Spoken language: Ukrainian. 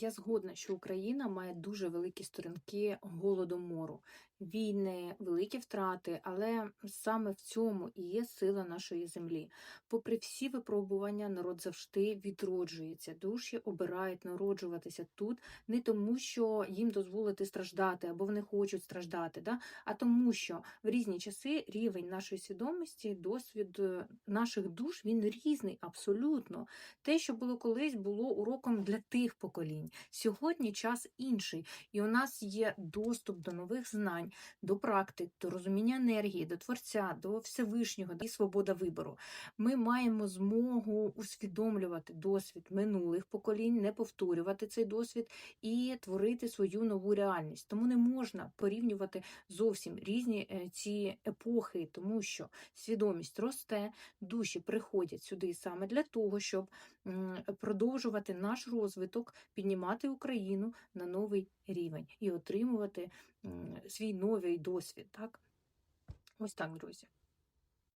Я згодна, що Україна має дуже великі сторінки голодомору, війни, великі втрати, але саме в цьому і є сила нашої землі. Попри всі випробування, народ завжди відроджується. Душі обирають народжуватися тут не тому, що їм дозволити страждати або вони хочуть страждати, да? а тому, що в різні часи рівень нашої свідомості, досвід е, наших душ він різний абсолютно. Те, що було колись, було уроком для тих поколінь. Сьогодні час інший, і у нас є доступ до нових знань, до практик, до розуміння енергії, до творця, до Всевишнього і свобода вибору. Ми маємо змогу усвідомлювати досвід минулих поколінь, не повторювати цей досвід і творити свою нову реальність. Тому не можна порівнювати зовсім різні е, ці епохи, тому що свідомість росте, душі приходять сюди саме для того, щоб продовжувати наш розвиток, піднімати Україну на новий рівень і отримувати свій новий досвід. Так? Ось так, друзі.